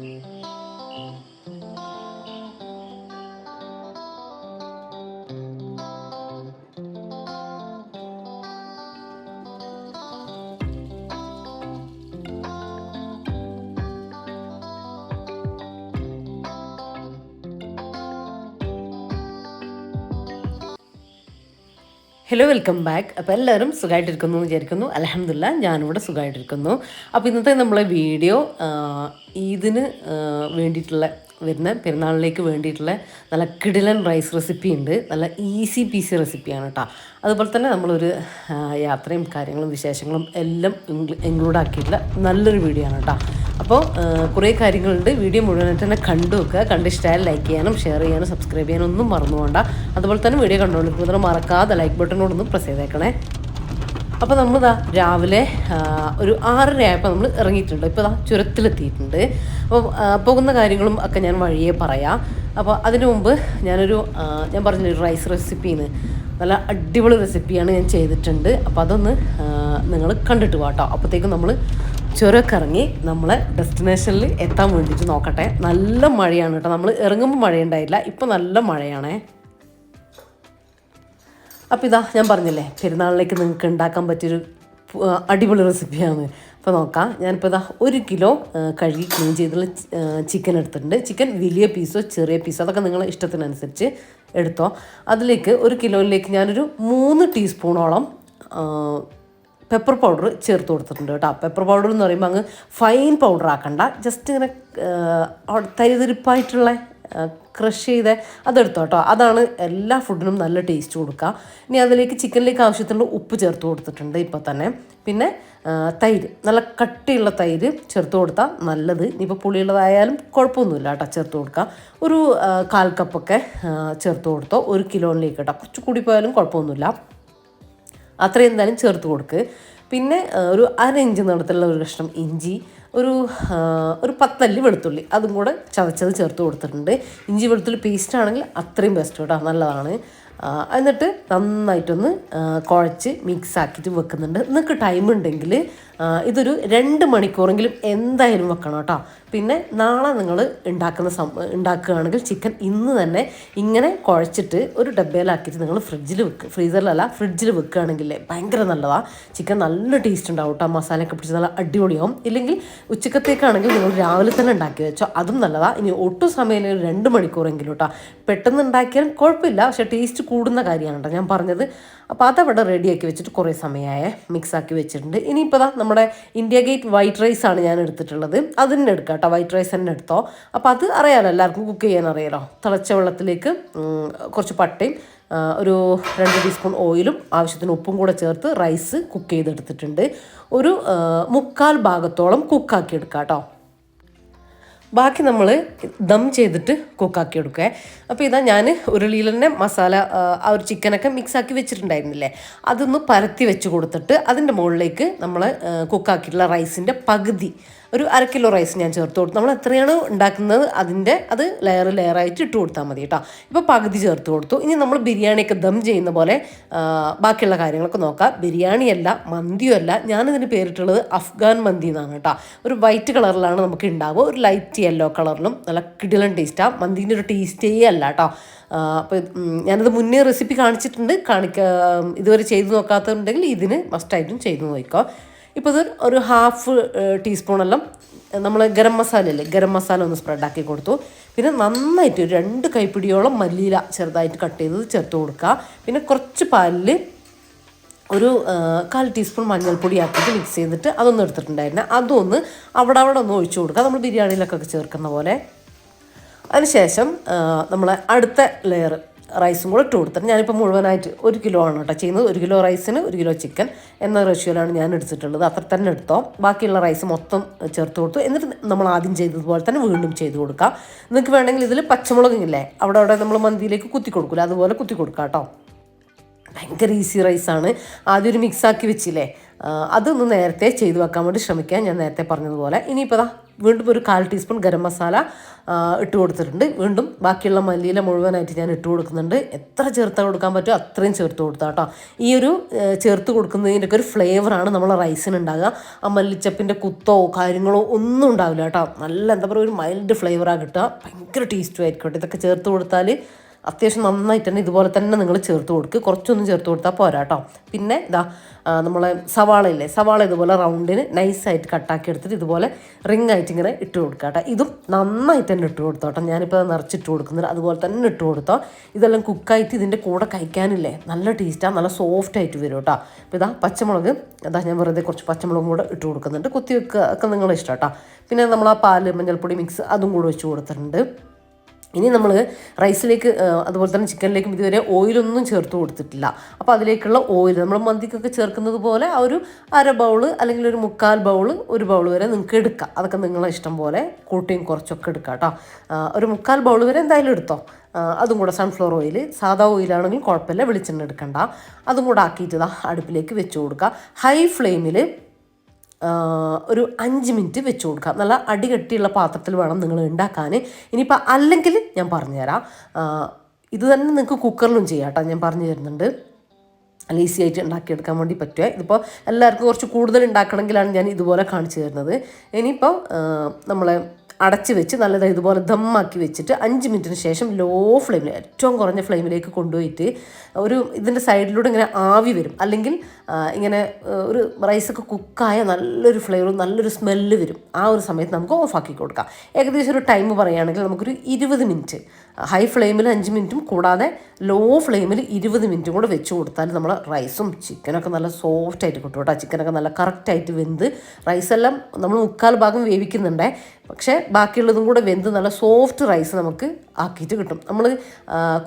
Thank you. Hello welcome back അപ്പോൾ എല്ലാവരും സുഖമായിട്ടിരിക്കുന്നു എന്ന് വിചാരിക്കുന്നു. അലഹമില്ല ഞാനിവിടെ സുഖമായിട്ടിരിക്കുന്നു അപ്പോൾ ഇന്നത്തെ നമ്മളെ വീഡിയോ ഈദിന് വേണ്ടിയിട്ടുള്ള വരുന്ന പെരുന്നാളിലേക്ക് വേണ്ടിയിട്ടുള്ള നല്ല കിടിലൻ റൈസ് റെസിപ്പി ഉണ്ട്. നല്ല ഈസി പീസി റെസിപ്പിയാണ് കേട്ടോ അതുപോലെ തന്നെ നമ്മളൊരു യാത്രയും കാര്യങ്ങളും വിശേഷങ്ങളും എല്ലാം ഇൻക്ലൂഡ് ആക്കിയിട്ടുള്ള നല്ലൊരു വീഡിയോ ആണ് കേട്ടോ അപ്പോൾ കുറേ കാര്യങ്ങളുണ്ട്. വീഡിയോ മുഴുവനായിട്ട് തന്നെ കണ്ടു വെക്കുക. കണ്ട് ഇഷ്ടമായാലും ലൈക്ക് ചെയ്യാനും ഷെയർ ചെയ്യാനും സബ്സ്ക്രൈബ് ചെയ്യാനും ഒന്നും മറന്നുകൊണ്ട അതുപോലെ തന്നെ വീഡിയോ കണ്ടുകൊണ്ടിരിക്കുന്നത് മറക്കാതെ ലൈക്ക് ബട്ടണോടൊന്ന് പ്രസ് ചെയ്തേക്കണേ. അപ്പോൾ നമ്മളിതാ രാവിലെ ഒരു ആറര ആയപ്പോൾ നമ്മൾ ഇറങ്ങിയിട്ടുണ്ട്. ഇപ്പോൾ ഇതാ ചുരത്തിലെത്തിയിട്ടുണ്ട്. അപ്പോൾ പോകുന്ന കാര്യങ്ങളും ഒക്കെ ഞാൻ വഴിയേ പറയാം. അപ്പോൾ അതിനു മുമ്പ് ഞാനൊരു ഞാൻ പറഞ്ഞൊരു റൈസ് റെസിപ്പിന്ന് നല്ല അടിപൊളി റെസിപ്പിയാണ് ഞാൻ ചെയ്തിട്ടുണ്ട്. അപ്പോൾ അതൊന്ന് നിങ്ങൾ കണ്ടിട്ട് വാട്ടോ അപ്പോഴത്തേക്കും നമ്മൾ നമ്മൾ നമ്മളെ ഡെസ്റ്റിനേഷനിൽ എത്താൻ വേണ്ടിയിട്ട് നോക്കട്ടെ. നല്ല മഴയാണ് കേട്ടോ. നമ്മൾ ഇറങ്ങുമ്പോൾ മഴയുണ്ടായില്ല. ഇപ്പം നല്ല മഴയാണേ. അപ്പോൾ ഇതാ ഞാൻ പറഞ്ഞില്ലേ പെരുന്നാളിലേക്ക് നിങ്ങൾക്ക് ഉണ്ടാക്കാൻ പറ്റിയൊരു അടിപൊളി റെസിപ്പിയാണ് അപ്പോൾ നോക്കാം. ഞാനിപ്പോൾ ഇതാ ഒരു കിലോ കഴുകി ക്ലീൻ ചെയ്തുള്ള ചിക്കൻ എടുത്തിട്ടുണ്ട്. ചിക്കൻ വലിയ പീസോ ചെറിയ പീസോ അതൊക്കെ നിങ്ങളെ ഇഷ്ടത്തിനനുസരിച്ച് എടുത്തോ. അതിലേക്ക് ഒരു കിലോയിലേക്ക് ഞാനൊരു മൂന്ന് ടീസ്പൂണോളം പെപ്പർ പൗഡർ ചേർത്ത് കൊടുത്തിട്ടുണ്ട് കേട്ടോ. പെപ്പർ പൗഡർ എന്ന് പറയുമ്പോൾ അങ്ങ് ഫൈൻ പൗഡർ ആക്കണ്ട. ജസ്റ്റ് ഇങ്ങനെ തരിതിരിപ്പായിട്ടുള്ള ക്രഷ് ചെയ്ത് അതെടുത്തോ കേട്ടോ. അതാണ് എല്ലാ ഫുഡിനും നല്ല ടേസ്റ്റ് കൊടുക്കുക. ഇനി അതിലേക്ക് ചിക്കനിലേക്ക് ആവശ്യത്തിനുള്ള ഉപ്പ് ചേർത്ത് കൊടുത്തിട്ടുണ്ട് ഇപ്പോൾ തന്നെ. പിന്നെ തൈര്. നല്ല കട്ടിയുള്ള തൈര് ചേർത്ത് കൊടുത്താൽ നല്ലത്. ഇനിയിപ്പോൾ പുളിയുള്ളതായാലും കുഴപ്പമൊന്നുമില്ല കേട്ടോ ചേർത്ത് കൊടുക്കുക. ഒരു കാൽ കപ്പൊക്കെ ചേർത്ത് കൊടുത്തോ. ഒരു കിലോയിലേക്ക് കേട്ടോ. കുറച്ച് കൂടി പോയാലും കുഴപ്പമൊന്നുമില്ല. അത്രയും എന്തായാലും ചേർത്ത് കൊടുക്ക്. പിന്നെ ഒരു അര ഇഞ്ച് നീളത്തിലുള്ള ഒരു കഷ്ണം ഇഞ്ചി ഒരു ഒരു പത്തല്ലി വെളുത്തുള്ളി അതും കൂടെ ചതച്ചത് ചേർത്ത് കൊടുത്തിട്ടുണ്ട്. ഇഞ്ചി വെളുത്തുള്ളി പേസ്റ്റ് ആണെങ്കിൽ അത്രയും ബെസ്റ്റ് കേട്ടോ നല്ലതാണ്. എന്നിട്ട് നന്നായിട്ടൊന്ന് കുഴച്ച് മിക്സ് ആക്കിയിട്ട് വെക്കുന്നുണ്ട്. നിങ്ങൾക്ക് ടൈം ഉണ്ടെങ്കിൽ ഇതൊരു രണ്ട് മണിക്കൂറെങ്കിലും എന്തായാലും വെക്കണം കേട്ടോ. പിന്നെ നാളെ നിങ്ങൾ ഉണ്ടാക്കുന്ന സം ഉണ്ടാക്കുകയാണെങ്കിൽ ചിക്കൻ ഇന്ന് തന്നെ ഇങ്ങനെ കുഴച്ചിട്ട് ഒരു ഡബ്ബയിലാക്കിയിട്ട് നിങ്ങൾ ഫ്രിഡ്ജിൽ വെക്കുക ഫ്രീസറിലല്ല ഫ്രിഡ്ജിൽ വെക്കുകയാണെങ്കിൽ ഭയങ്കര നല്ലതാണ് ചിക്കൻ നല്ല ടേസ്റ്റ് ഉണ്ടാവും കേട്ടോ. മസാലയൊക്കെ പിടിച്ച് നല്ല അടിപൊളിയാവും. ഇല്ലെങ്കിൽ ഉച്ചക്കത്തേക്കാണെങ്കിൽ നിങ്ങൾ രാവിലെ തന്നെ ഉണ്ടാക്കി വെച്ചോ. അതും നല്ലതാണ് ഇനി ഒട്ടും സമയം ഒരു രണ്ട് മണിക്കൂറെങ്കിലും കേട്ടോ. പെട്ടെന്ന് ഉണ്ടാക്കിയാലും കുഴപ്പമില്ല. പക്ഷേ ടേസ്റ്റ് കൂടുന്ന കാര്യമാണ് കേട്ടോ ഞാൻ പറഞ്ഞത്. അപ്പോൾ അതവിടെ റെഡിയാക്കി വെച്ചിട്ട് കുറേ സമയമായേ മിക്സാക്കി വെച്ചിട്ടുണ്ട്. ഇനിയിപ്പോൾ ദാ നമ്മുടെ ഇന്ത്യ ഗേറ്റ് വൈറ്റ് റൈസ് ആണ് ഞാൻ എടുത്തിട്ടുള്ളത്. അത് തന്നെ എടുക്കാം കേട്ടോ വൈറ്റ് റൈസ് തന്നെ എടുത്തോ. അപ്പോൾ അത് അറിയാലോ എല്ലാവർക്കും കുക്ക് ചെയ്യാൻ അറിയാലോ. തിളച്ച വെള്ളത്തിലേക്ക് കുറച്ച് പട്ടയും ഒരു രണ്ട് ടീസ്പൂൺ ഓയിലും ആവശ്യത്തിന് ഉപ്പും കൂടെ ചേർത്ത് റൈസ് കുക്ക് ചെയ്തെടുത്തിട്ടുണ്ട്. ഒരു മുക്കാൽ ഭാഗത്തോളം കുക്കാക്കി എടുക്കാം കേട്ടോ. ബാക്കി നമ്മൾ ദം ചെയ്തിട്ട് കുക്കാക്കി എടുക്കുക അപ്പോൾ ഇതാ ഞാൻ ഉരുളിയിൽ തന്നെ മസാല ആ, ഒരു ചിക്കനൊക്കെ മിക്സാക്കി വെച്ചിട്ടുണ്ടായിരുന്നില്ലേ? അതൊന്ന് പരത്തി വെച്ച് കൊടുത്തിട്ട് അതിന്റെ മുകളിലേക്ക് നമ്മൾ കുക്കാക്കിയിട്ടുള്ള റൈസിന്റെ പകുതി ഒരു അര കിലോ റൈസ് ഞാൻ ചേർത്ത് കൊടുത്തു. നമ്മൾ എത്രയാണ് ഉണ്ടാക്കുന്നത് അതിന്റെ അത് ലെയർ ലെയറായിട്ട് ഇട്ട് കൊടുത്താൽ മതി കേട്ടോ. ഇപ്പോൾ പകുതി ചേർത്ത് കൊടുത്തു. ഇനി നമ്മൾ ബിരിയാണിയൊക്കെ ദം ചെയ്യുന്ന പോലെ ബാക്കിയുള്ള കാര്യങ്ങളൊക്കെ നോക്കാം. ബിരിയാണിയല്ല മന്തിയുമല്ല ഞാനിതിന് പേരിട്ടുള്ളത് അഫ്ഗാൻ മന്തി എന്നാണ് കേട്ടോ. ഒരു വൈറ്റ് കളറിലാണ് നമുക്ക് ഉണ്ടാവുക. ഒരു ലൈറ്റ് യെല്ലോ കളറിലും നല്ല കിടിലൻ ടേസ്റ്റാണ് മന്തിന്റെ ഒരു ടേസ്റ്റേ അല്ല കേട്ടോ. അപ്പോൾ ഞാനത് മുന്നേ റെസിപ്പി കാണിച്ചിട്ടുണ്ട്. കാണിക്ക ഇതുവരെ ചെയ്ത് നോക്കാത്തതുണ്ടെങ്കിൽ ഇതിന് മസ്റ്റായിട്ടും ചെയ്തു നോക്കിക്കോ. ഇപ്പോൾ ഇത് ഒരു ഹാഫ് ടീസ്പൂണെല്ലാം നമ്മൾ ഗരം മസാല അല്ലേ ഗരം മസാല ഒന്ന് സ്പ്രെഡാക്കി കൊടുത്തു. പിന്നെ നന്നായിട്ട് ഒരു രണ്ട് കൈപ്പിടിയോളം മല്ലിയില ചെറുതായിട്ട് കട്ട് ചെയ്തത് ചേർത്ത് കൊടുക്കുക. പിന്നെ കുറച്ച് പാലിൽ ഒരു കാൽ ടീസ്പൂൺ മഞ്ഞൾപ്പൊടി ആക്കിയിട്ട് മിക്സ് ചെയ്തിട്ട് അതൊന്നും എടുത്തിട്ടുണ്ടായിരുന്നു. അതൊന്ന് അവിടെ അവിടെ ഒന്ന് ഒഴിച്ചു കൊടുക്കുക. നമ്മൾ ബിരിയാണിയിലൊക്കെ ചേർക്കുന്ന പോലെ. അതിനുശേഷം നമ്മൾ അടുത്ത ലെയർ റൈസും കൂടെ ഇട്ട് കൊടുത്തിട്ട് ഞാനിപ്പോൾ മുഴുവനായിട്ട് ഒരു കിലോ ആണ് കേട്ടോ ചെയ്യുന്നത്. ഒരു കിലോ റൈസിന് ഒരു കിലോ ചിക്കൻ എന്ന റേഷ്യോയിലാണ് ഞാൻ എടുത്തിട്ടുള്ളത്. അത്ര തന്നെ എടുത്തോ. ബാക്കിയുള്ള റൈസ് മൊത്തം ചേർത്ത് കൊടുത്തു. എന്നിട്ട് നമ്മൾ ആദ്യം ചെയ്തതുപോലെ തന്നെ വീണ്ടും ചെയ്ത് കൊടുക്കാം. നിങ്ങൾക്ക് വേണമെങ്കിൽ ഇതിൽ പച്ചമുളക് ഇല്ലേ? അവിടെ അവിടെ നമ്മൾ മന്തിയിലേക്ക് കുത്തി കൊടുക്കില്ല അതുപോലെ കുത്തി കൊടുക്കാം കേട്ടോ ഭയങ്കര ഈസി റൈസാണ് ആദ്യം ഒരു മിക്സാക്കി വെച്ചില്ലേ? അതൊന്ന് നേരത്തെ ചെയ്തു വെക്കാൻ വേണ്ടി ശ്രമിക്കാം ഞാൻ നേരത്തെ പറഞ്ഞതുപോലെ. ഇനിയിപ്പോൾ വീണ്ടും ഒരു കാൽ ടീസ്പൂൺ ഗരം മസാല ഇട്ട് കൊടുത്തിട്ടുണ്ട്. വീണ്ടും ബാക്കിയുള്ള മല്ലിയില മുഴുവനായിട്ട് ഞാൻ ഇട്ട് കൊടുക്കുന്നുണ്ട്. എത്ര ചേർത്ത് കൊടുക്കാൻ പറ്റുമോ അത്രയും ചേർത്ത് കൊടുത്താൽ കേട്ടോ. ഈ ഒരു ചേർത്ത് കൊടുക്കുന്നതിന്റെയൊക്കെ ഒരു ഫ്ലേവറാണ് നമ്മളെ റൈസിന് ഉണ്ടാകുക ആ മല്ലിച്ചപ്പിന്റെ കുത്തോ കാര്യങ്ങളോ ഒന്നും ഉണ്ടാവില്ല കേട്ടോ. നല്ല എന്താ പറയുക ഒരു മൈൽഡ് ഫ്ലേവറാണ് കിട്ടുക. ഭയങ്കര ടേസ്റ്റും ആയിരിക്കും ഇതൊക്കെ ചേർത്ത് കൊടുത്താൽ അത്യാവശ്യം നന്നായിട്ട് തന്നെ ഇതുപോലെ തന്നെ നിങ്ങൾ ചേർത്ത് കൊടുക്കുക കുറച്ചൊന്നും ചേർത്ത് കൊടുത്താൽ പോരാട്ടോ പിന്നെ ഇതാ നമ്മളെ സവാള ഇല്ലേ? സവാള ഇതുപോലെ റൗണ്ടിന് നൈസായിട്ട് കട്ടാക്കി എടുത്തിട്ട് ഇതുപോലെ റിംഗ് ആയിട്ട് ഇങ്ങനെ ഇട്ട് കൊടുക്കുക കേട്ടോ ഇതും നന്നായിട്ട് തന്നെ ഇട്ട് കൊടുത്തോ കേട്ടോ ഞാനിപ്പോൾ നിറച്ചിട്ട് കൊടുക്കുന്നുണ്ട് അതുപോലെ തന്നെ ഇട്ട് കൊടുത്തോ. ഇതെല്ലാം കുക്കായിട്ട് ഇതിന്റെ കൂടെ കഴിക്കാനില്ലേ? നല്ല ടേസ്റ്റാണ് നല്ല സോഫ്റ്റ് ആയിട്ട് വരും കേട്ടോ അപ്പോൾ ഇതാ പച്ചമുളക് ഇതാ ഞാൻ വെറുതെ കുറച്ച് പച്ചമുളകും കൂടെ ഇട്ട് കൊടുക്കുന്നുണ്ട്. കുത്തി വെക്കുക ഒക്കെ നിങ്ങളെ ഇഷ്ടം കേട്ടോ പിന്നെ നമ്മൾ ആ പാൽ മഞ്ഞൾപ്പൊടി മിക്സ് അതും കൂടെ വെച്ച് കൊടുത്തിട്ടുണ്ട്. ഇനി നമ്മൾ റൈസിലേക്ക് അതുപോലെ തന്നെ ചിക്കനിലേക്കും ഇതുവരെ ഓയിലൊന്നും ചേർത്ത് കൊടുത്തിട്ടില്ല. അപ്പോൾ അതിലേക്കുള്ള ഓയിൽ നമ്മൾ മന്തിക്കൊക്കെ ചേർക്കുന്നത് പോലെ ആ ഒരു അര ബൗൾ അല്ലെങ്കിൽ ഒരു മുക്കാൽ ബൗൾ ഒരു ബൗൾ വരെ നിങ്ങൾക്ക് എടുക്കാം. അതൊക്കെ നിങ്ങളെ ഇഷ്ടം പോലെ കൂട്ടിയും കുറച്ചൊക്കെ എടുക്കാം കേട്ടോ ഒരു മുക്കാൽ ബൗൾ വരെ എന്തായാലും എടുത്തോ. അതും കൂടെ സൺഫ്ലവർ ഓയിൽ സാധാ ഓയിലാണെങ്കിലും കുഴപ്പമില്ല വെളിച്ചെണ്ണ എടുക്കണ്ട. അതും കൂടെ ആക്കിയിട്ട് അടുപ്പിലേക്ക് വെച്ച് കൊടുക്കുക ഹൈ ഫ്ലെയിമിൽ ഒരു അഞ്ച് മിനിറ്റ് വെച്ച് കൊടുക്കുക നല്ല അടികട്ടിയുള്ള പാത്രത്തിൽ വേണം നിങ്ങൾ ഉണ്ടാക്കാൻ. ഇനിയിപ്പോൾ അല്ലെങ്കിൽ ഞാൻ പറഞ്ഞുതരാം. ഇത് തന്നെ നിങ്ങൾക്ക് കുക്കറിലും ചെയ്യാം കേട്ടോ. ഞാൻ പറഞ്ഞു തരുന്നുണ്ട്. നല്ല ഈസി ആയിട്ട് ഉണ്ടാക്കിയെടുക്കാൻ വേണ്ടി പറ്റുക. ഇതിപ്പോൾ എല്ലാവർക്കും കുറച്ച് കൂടുതൽ ഉണ്ടാക്കണമെങ്കിലാണ് ഞാൻ ഇതുപോലെ കാണിച്ചു തരുന്നത്. ഇനിയിപ്പോൾ നമ്മൾ അടച്ച് വെച്ച് നല്ലതായി ഇതുപോലെ ദമ്മാക്കി വെച്ചിട്ട് അഞ്ച് മിനിറ്റിന് ശേഷം ലോ ഫ്ലെയിമിൽ ഏറ്റവും കുറഞ്ഞ ഫ്ലെയിമിലേക്ക് കൊണ്ടുപോയിട്ട് ഒരു ഇതിന്റെ സൈഡിലൂടെ ഇങ്ങനെ ആവി വരും. അല്ലെങ്കിൽ ഇങ്ങനെ ഒരു റൈസൊക്കെ കുക്കായ നല്ലൊരു ഫ്ലേവറും നല്ലൊരു സ്മെല്ല് വരും. ആ ഒരു സമയത്ത് നമുക്ക് ഓഫാക്കി കൊടുക്കാം. ഏകദേശം ഒരു ടൈം പറയുകയാണെങ്കിൽ നമുക്കൊരു ഇരുപത് മിനിറ്റ് ഹൈ ഫ്ലെയിമിൽ അഞ്ച് മിനിറ്റും കൂടാതെ ലോ ഫ്ലെയിമിൽ ഇരുപത് മിനിറ്റും കൂടെ വെച്ച് കൊടുത്താൽ നമ്മൾ റൈസും ചിക്കനൊക്കെ നല്ല സോഫ്റ്റ് ആയിട്ട് കിട്ടും കേട്ടോ. ചിക്കനൊക്കെ നല്ല കറക്റ്റായിട്ട് വെന്ത് റൈസെല്ലാം നമ്മൾ മുക്കാൽ ഭാഗം വേവിക്കുന്നുണ്ടേ. പക്ഷേ ബാക്കിയുള്ളതും കൂടെ വെന്ത് നല്ല സോഫ്റ്റ് റൈസ് നമുക്ക് ആക്കിയിട്ട് കിട്ടും. നമ്മൾ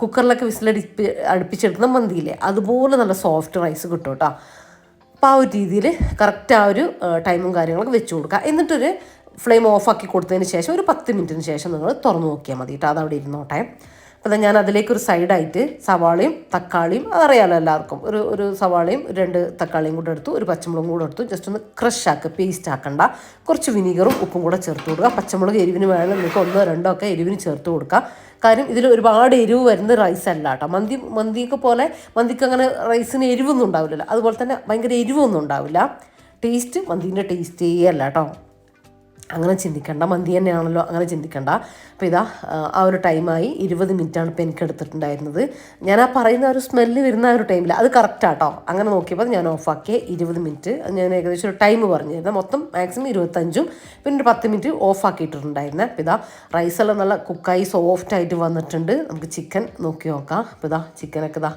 കുക്കറിലൊക്കെ വിസിലടിപ്പി അടുപ്പിച്ചെടുക്കുന്ന മന്തിയില്ലേ അതുപോലെ നല്ല സോഫ്റ്റ് റൈസ് കിട്ടും കേട്ടോ. അപ്പോൾ ആ ഒരു രീതിയിൽ കറക്റ്റ് ആ ഒരു ടൈമും കാര്യങ്ങളൊക്കെ വെച്ച് കൊടുക്കുക. എന്നിട്ടൊരു ഫ്ലെയിം ഓഫാക്കി കൊടുത്തതിന് ശേഷം ഒരു പത്ത് മിനിറ്റിന് ശേഷം നിങ്ങൾ തുറന്നു നോക്കിയാൽ മതി കേട്ടോ അതവിടെ ഇരുന്നോട്ടെ. അപ്പം ഞാൻ അതിലേക്ക് ഒരു സൈഡായിട്ട് സവാളയും തക്കാളിയും അതറിയാലോ എല്ലാവർക്കും. ഒരു ഒരു സവാളയും രണ്ട് തക്കാളിയും കൂടെ എടുത്തു ഒരു പച്ചമുളകും കൂടെ എടുത്തു. ജസ്റ്റ് ഒന്ന് ക്രഷ് ആക്കുക പേസ്റ്റ് ആക്കണ്ട. കുറച്ച് വിനീഗറും ഉപ്പും കൂടെ ചേർത്ത് കൊടുക്കുക. പച്ചമുളക് എരിവിന് വേണം നിങ്ങൾക്ക് ഒന്നോ രണ്ടോ ഒക്കെ എരിവിന് ചേർത്ത് കൊടുക്കുക കാര്യം ഇതിൽ ഒരുപാട് എരിവ് വരുന്ന റൈസ് അല്ല കേട്ടോ മന്തി മന്തിയൊക്കെ പോലെ മന്തിക്ക് അങ്ങനെ റൈസിന് എരിവൊന്നും ഉണ്ടാവില്ലല്ലോ. അതുപോലെ തന്നെ ഭയങ്കര എരിവൊന്നും ഉണ്ടാവില്ല. ടേസ്റ്റ് മന്തിന്റെ ടേസ്റ്റേ അല്ല കേട്ടോ അങ്ങനെ ചിന്തിക്കണ്ട മന്തി തന്നെയാണല്ലോ അങ്ങനെ ചിന്തിക്കണ്ട. അപ്പോൾ ഇതാ ആ, ഒരു ടൈമായി ഇരുപത് മിനിറ്റാണ് ഇപ്പോൾ എനിക്ക് എടുത്തിട്ടുണ്ടായിരുന്നത്. ഞാൻ ആ പറയുന്ന ഒരു സ്മെല്ല് വരുന്ന ആ ഒരു ടൈമിൽ അത് കറക്റ്റാട്ടോ അങ്ങനെ നോക്കിയപ്പോൾ ഞാൻ ഓഫാക്കിയ ഇരുപത് മിനിറ്റ് ഞാൻ ഏകദേശം ഒരു ടൈം പറഞ്ഞിരുന്നത്. മൊത്തം മാക്സിമം ഇരുപത്തഞ്ചും പിന്നെ ഒരു പത്ത് മിനിറ്റ് ഓഫാക്കിയിട്ടുണ്ടായിരുന്നത് അപ്പോൾ ഇതാ റൈസെല്ലാം നല്ല കുക്കായി സോഫ്റ്റായിട്ട് വന്നിട്ടുണ്ട്. നമുക്ക് ചിക്കൻ നോക്കി നോക്കാം. അപ്പോൾ ഇതാ ചിക്കനൊക്കെ ഇതാ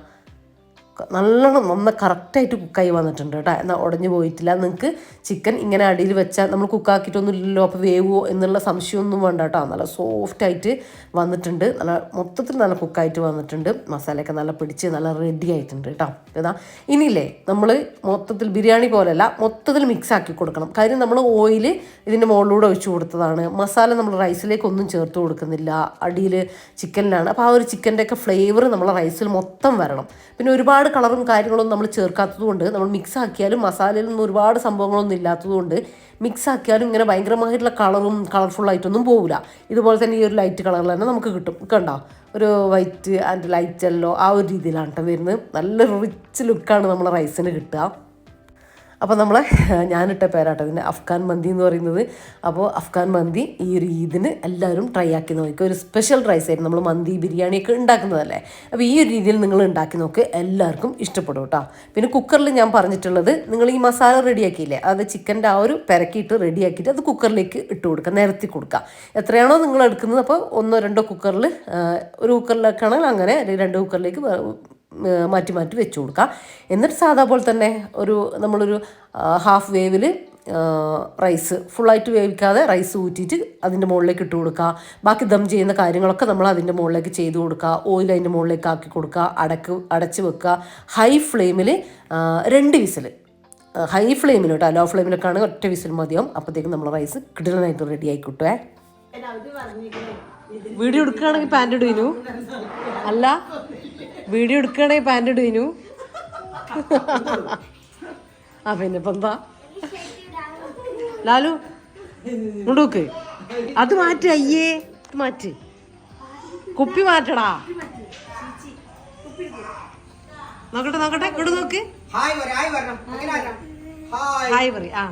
നല്ലോണം നന്ന കറക്റ്റായിട്ട് കുക്കായി വന്നിട്ടുണ്ട് കേട്ടോ. എന്നാൽ ഉടഞ്ഞു പോയിട്ടില്ല. നിങ്ങൾക്ക് ചിക്കൻ ഇങ്ങനെ അടിയിൽ വെച്ചാൽ നമ്മൾ കുക്കാക്കിയിട്ടൊന്നും ഇല്ലല്ലോ അപ്പോൾ വേവുമോ എന്നുള്ള സംശയമൊന്നും വേണ്ട കേട്ടോ. നല്ല സോഫ്റ്റായിട്ട് വന്നിട്ടുണ്ട്. നല്ല മൊത്തത്തിൽ നല്ല കുക്കായിട്ട് വന്നിട്ടുണ്ട്. മസാലയൊക്കെ നല്ല പിടിച്ച് നല്ല റെഡി ആയിട്ടുണ്ട് കേട്ടോ. ഏതാ ഇനിയില്ലേ നമ്മൾ മൊത്തത്തിൽ ബിരിയാണി പോലെയല്ല മൊത്തത്തിൽ മിക്സ് ആക്കി കൊടുക്കണം. കാര്യം നമ്മൾ ഓയിൽ ഇതിന്റെ മുകളിലൂടെ ഒഴിച്ചു കൊടുത്തതാണ്. മസാല നമ്മൾ റൈസിലേക്ക് ഒന്നും ചേർത്ത് കൊടുക്കുന്നില്ല. അടിയിൽ ചിക്കനിലാണ് അപ്പോൾ ആ ഒരു ചിക്കന്റെയൊക്കെ ഫ്ലേവർ നമ്മൾ റൈസിൽ മൊത്തം വരണം. പിന്നെ ഒരുപാട് കളറും കാര്യങ്ങളൊന്നും നമ്മൾ ചേർക്കാത്തത് കൊണ്ട് നമ്മൾ മിക്സ് ആക്കിയാലും മസാലയിൽ നിന്ന് ഒരുപാട് സംഭവങ്ങളൊന്നും ഇല്ലാത്തത് കൊണ്ട് മിക്സ് ആക്കിയാലും ഇങ്ങനെ ഭയങ്കരമായിട്ടുള്ള കളറും കളർഫുൾ ആയിട്ടൊന്നും പോവില്ല. ഇതുപോലെ തന്നെ ഈ ഒരു ലൈറ്റ് കളറിൽ തന്നെ നമുക്ക് കിട്ടും. കണ്ടോ? ഒരു വൈറ്റ് ആൻഡ് ലൈറ്റ് എല്ലോ ആ ഒരു രീതിയിലാണ് കേട്ടോ വരുന്നത്. നല്ല റിച്ച് ലുക്കാണ് നമ്മളെ റൈസിന് കിട്ടുക. അപ്പോൾ നമ്മൾ ഞാനിട്ട പേരാട്ടോ. ഇതിന്റെ അഫ്ഗാൻ മന്തി എന്ന് പറയുന്നത്. അപ്പോൾ അഫ്ഗാൻ മന്തി ഈ ഒരു ഈദിന് എല്ലാവരും ട്രൈ ആക്കി നോക്കുക ഒരു സ്പെഷ്യൽ റൈസ് ആയിരുന്നു. നമ്മൾ മന്തി ബിരിയാണിയൊക്കെ ഉണ്ടാക്കുന്നതല്ലേ? അപ്പോൾ ഈ ഒരു രീതിയിൽ നിങ്ങൾ ഉണ്ടാക്കി നോക്ക്. എല്ലാവർക്കും ഇഷ്ടപ്പെടും കേട്ടോ. പിന്നെ കുക്കറിൽ ഞാൻ പറഞ്ഞിട്ടുള്ളത് നിങ്ങൾ ഈ മസാല റെഡിയാക്കിയില്ലേ അത് ചിക്കന്റെ ആ ഒരു പെരക്കിയിട്ട് റെഡിയാക്കിയിട്ട് അത് കുക്കറിലേക്ക് ഇട്ട് കൊടുക്കുക. നിരത്തി കൊടുക്കുക. എത്രയാണോ നിങ്ങൾ എടുക്കുന്നത്? അപ്പോൾ ഒന്നോ രണ്ടോ കുക്കറിൽ ഒരു കുക്കറിലേക്കാണെങ്കിൽ അങ്ങനെ രണ്ട് കുക്കറിലേക്ക് മാറ്റി മാറ്റി വെച്ച് കൊടുക്കുക എന്നിട്ട് സാധാ പോലെ തന്നെ ഒരു നമ്മളൊരു ഹാഫ് വേവിൽ റൈസ് ഫുള്ളായിട്ട് വേവിക്കാതെ റൈസ് ഊറ്റിയിട്ട് അതിന്റെ മുകളിലേക്ക് ഇട്ട് കൊടുക്കുക. ബാക്കി ദം ചെയ്യുന്ന കാര്യങ്ങളൊക്കെ നമ്മൾ അതിന്റെ മുകളിലേക്ക് ചെയ്ത് കൊടുക്കുക. ഓയിൽ അതിന്റെ മുകളിലേക്ക് ആക്കി കൊടുക്കുക. അടക്ക് അടച്ച് വെക്കുക. ഹൈ ഫ്ലെയിമിൽ രണ്ട് വിസിൽ ഹൈ ഫ്ലെയിമിൽ കേട്ടോ ലോ ഫ്ലെയിമിലൊക്കെ ആണെങ്കിൽ ഒറ്റ വിസിൽ മതിയാവും. അപ്പോഴത്തേക്കും നമ്മൾ റൈസ് കിടനായിട്ട് റെഡി ആയിക്കോട്ടെ വീഡിയോ എടുക്കുകയാണെങ്കിൽ പാന്റ് ഇടുവിനു അല്ല. വീഡിയോ എടുക്കുകയാണെങ്കിൽ പാന്റ് ഇടുന്നു ആ പിന്നെ പന്താ എന്താ? ലാലു കൊണ്ടുനോക്ക് നോക്ക്. അത് മാറ്റി അയ്യേ ഇത് മാറ്റ്. കുപ്പി മാറ്റടാ. നോക്കട്ടെ നോക്കട്ടെ ഇങ്ങോട്ട് നോക്ക്. ഹായ് വരെ വരണം അങ്ങനെ ഹായ് ഹായ് പറ ആ.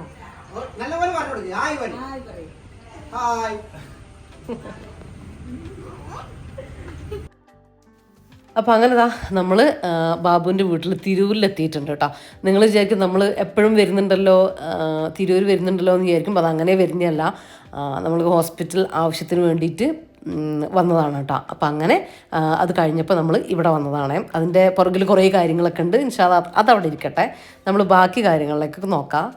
നല്ലപോലെ ഹായ് വരെ ഹായ് അപ്പോൾ അങ്ങനെ ദാ നമ്മൾ ബാബുവിന്റെ വീട്ടിൽ തിരൂരിലെത്തിയിട്ടുണ്ട് കേട്ടോ. നിങ്ങൾ വിചാരിക്കും നമ്മൾ എപ്പോഴും വരുന്നുണ്ടല്ലോ തിരൂർ വരുന്നുണ്ടല്ലോ എന്ന് വിചാരിക്കും അത് അങ്ങനെ വരുന്നതല്ല. നമ്മൾ ഹോസ്പിറ്റൽ ആവശ്യത്തിന് വേണ്ടിയിട്ട് വന്നതാണ് കേട്ടോ. അപ്പം അങ്ങനെ അത് കഴിഞ്ഞപ്പോൾ നമ്മൾ ഇവിടെ വന്നതാണ്. അതിന്റെ പുറകിൽ കുറേ കാര്യങ്ങളൊക്കെ ഉണ്ട്. ഇൻഷാ അത് അതവിടെ ഇരിക്കട്ടെ. നമ്മൾ ബാക്കി കാര്യങ്ങളിലേക്ക് നോക്കാം.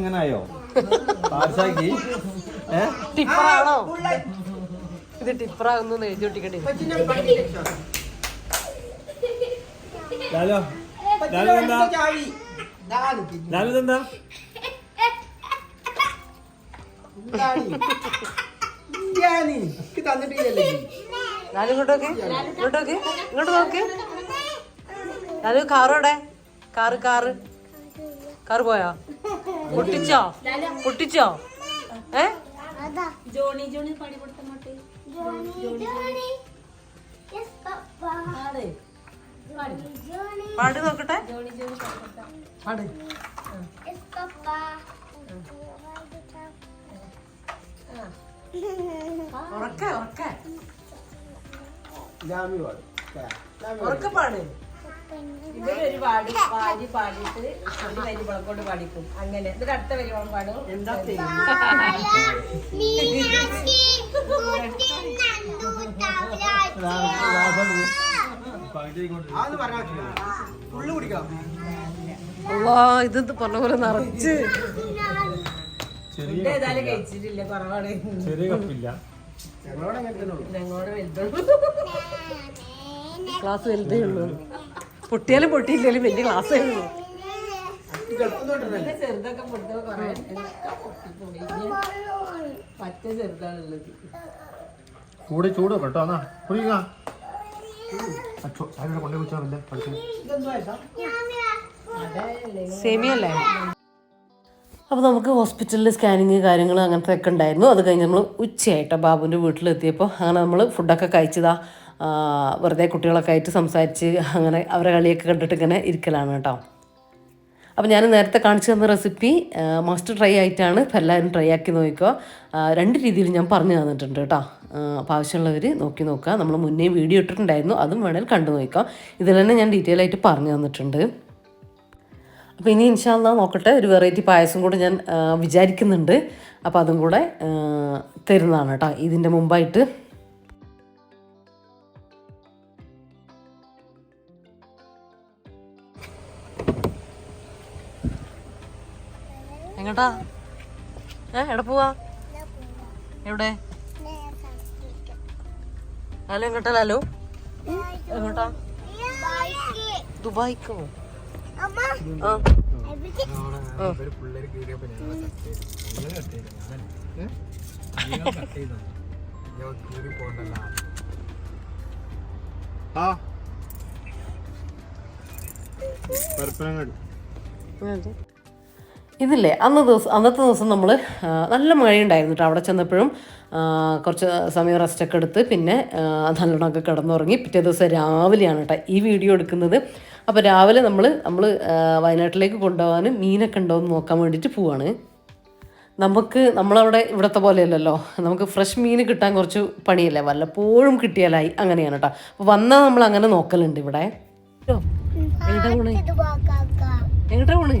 ഇങ്ങനെ ആയോ? പാർസാക്കി ടിപ്പറാണോ? ഇത് ടിപ്പറാകുന്നു എഴുതി ഒട്ടിക്കട്ടെ. വെച്ചോ. ലാലോ ഇങ്ങോട്ട് നോക്ക്. ഇങ്ങോട്ട് നോക്ക്. ഇങ്ങോട്ട് നോക്ക്. ലാലു കാറോടെ? Car car. കാറ് പോയോ? പൊട്ടിച്ചോ? പൊട്ടിച്ചോ? ഏ? ജോണി ജോണി പാടി. നോക്കട്ടെ. ജോണി ജോണി പാടി കൊടുത്താ. പാട്. ഉറക്കെ ഉറക്കെ. ഉറക്കെ പാട്. ഇവരൊരു പാടി പാടി പാടിയിട്ട് ഒരു വരി വിളക്കോട്ട് പാടിക്കും. അങ്ങനെ. എന്നിട്ട് അടുത്ത പാടും. എന്താ പറഞ്ഞാ ഇത് പോലെ നിറച്ച്. ഏതായാലും കഴിച്ചിട്ടില്ല. കുറവാണ്. ചെറിയ കപ്പില്ല. ഞങ്ങളോട് വലുതുള്ളൂ. ക്ലാസ് വലുതേ ഉള്ളൂ. പൊട്ടിയാലും പൊട്ടിയില്ലേലും വലിയ ക്ലാസ് ചെറുതൊക്കെ കുറേ പറ്റ ചെറുതാണുള്ളത്. ചൂട് ചൂട്. കേട്ടോ ആരുടെ കൊണ്ടേ? സേമിയല്ലേ? അപ്പോൾ നമുക്ക് ഹോസ്പിറ്റലിൽ സ്കാനിങ് കാര്യങ്ങൾ അങ്ങനത്തെ ഒക്കെ ഉണ്ടായിരുന്നു. അത് കഴിഞ്ഞ് നമ്മൾ ഉച്ചയായിട്ട് ബാബുവിന്റെ വീട്ടിലെത്തിയപ്പോൾ അങ്ങനെ നമ്മൾ ഫുഡൊക്കെ കഴിച്ചതാ. ആ, വെറുതെ കുട്ടികളൊക്കെ ആയിട്ട് സംസാരിച്ച് അങ്ങനെ അവരെ കളിയൊക്കെ കണ്ടിട്ട് ഇങ്ങനെ ഇരിക്കലാണ് കേട്ടോ. അപ്പോൾ ഞാൻ നേരത്തെ കാണിച്ചു തന്ന റെസിപ്പി മസ്റ്റ് ട്രൈ ആയിട്ടാണ് ഇപ്പോൾ എല്ലാവരും ട്രൈ ആക്കി നോക്കിക്കോ രണ്ട് രീതിയിൽ ഞാൻ പറഞ്ഞു തന്നിട്ടുണ്ട് കേട്ടോ. അപ്പോൾ ആവശ്യമുള്ളവർ നോക്കി നോക്കുക. നമ്മൾ മുന്നേ വീഡിയോ ഇട്ടിട്ടുണ്ടായിരുന്നു അതും വേണേൽ കണ്ടു നോക്കാം. ഇതിൽ തന്നെ ഞാൻ ഡീറ്റെയിൽ ആയിട്ട് പറഞ്ഞു തന്നിട്ടുണ്ട്. അപ്പോൾ ഇനി ഇൻഷാല്ല നോക്കട്ടെ ഒരു വെറൈറ്റി പായസം കൂടെ ഞാൻ വിചാരിക്കുന്നുണ്ട്. അപ്പോൾ അതും കൂടെ തരുന്നതാണ് കേട്ടോ. ഇതിന്റെ മുമ്പായിട്ട് എങ്ങോട്ടാ? ഏ എവിടെ പോവാ? എവിടെ? ഹലോ എങ്ങോട്ടാ ലാലോ? എങ്ങോട്ടാ? ദുബായിക്കോ? പരപ്പനങ്ങാടി. ഇതില്ലേ? അന്ന് ദിവസം അന്നത്തെ ദിവസം നമ്മൾ നല്ല മഴയുണ്ടായിരുന്നു കേട്ടോ അവിടെ ചെന്നപ്പോഴും കുറച്ച് സമയം റെസ്റ്റൊക്കെ എടുത്ത് പിന്നെ നല്ലോണമൊക്കെ കിടന്നുറങ്ങി. പിറ്റേ ദിവസം രാവിലെയാണ് കേട്ടോ ഈ വീഡിയോ എടുക്കുന്നത്. അപ്പോൾ രാവിലെ നമ്മൾ നമ്മൾ വയനാട്ടിലേക്ക് കൊണ്ടുപോകാൻ മീനൊക്കെ ഉണ്ടോ എന്ന് നോക്കാൻ വേണ്ടിയിട്ട് പോവാണ്. നമുക്ക് നമ്മളവിടെ ഇവിടുത്തെ പോലെയല്ലല്ലോ. നമുക്ക് ഫ്രഷ് മീൻ കിട്ടാൻ കുറച്ച് പണിയല്ലേ? വല്ലപ്പോഴും കിട്ടിയാലായി അങ്ങനെയാണ് കേട്ടോ അപ്പോൾ വന്നാൽ നമ്മൾ അങ്ങനെ നോക്കലുണ്ട് ഇവിടെ. എങ്ങോട്ടാ പോണേ? എങ്ങോട്ടാ പോണേ?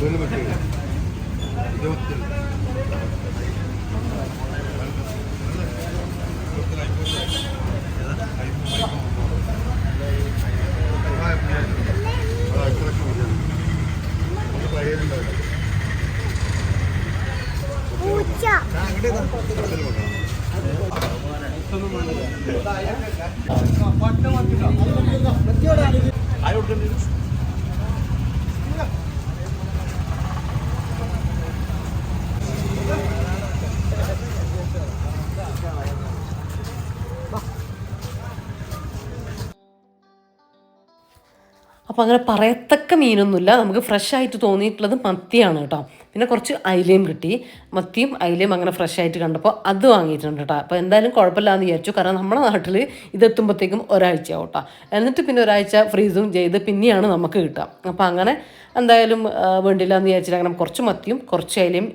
சொல்லுங்க അപ്പോൾ അങ്ങനെ പറയത്തക്ക മീനൊന്നുമില്ല. നമുക്ക് ഫ്രഷ് ആയിട്ട് തോന്നിയിട്ടുള്ളത് മത്തിയാണ് കേട്ടോ. പിന്നെ കുറച്ച് അയിലയും കിട്ടി. മത്തിയും അയിലയും അങ്ങനെ ഫ്രഷ് ആയിട്ട് കണ്ടപ്പോൾ അത് വാങ്ങിയിട്ടുണ്ട് കേട്ടോ. അപ്പോൾ എന്തായാലും കുഴപ്പമില്ലാന്ന് വിചാരിച്ചു. കാരണം നമ്മുടെ നാട്ടിൽ ഇതെത്തുമ്പോഴത്തേക്കും ഒരാഴ്ച ആവും കേട്ടോ. എന്നിട്ട് പിന്നെ ഒരാഴ്ച ഫ്രീസും ചെയ്ത് പിന്നെയാണ് നമുക്ക് കിട്ടുക. അപ്പോൾ അങ്ങനെ എന്തായാലും വേണ്ടില്ല എന്ന് വിചാരിച്ചിട്ട് അങ്ങനെ കുറച്ച് മത്തിയും കുറച്ച് അയിലയും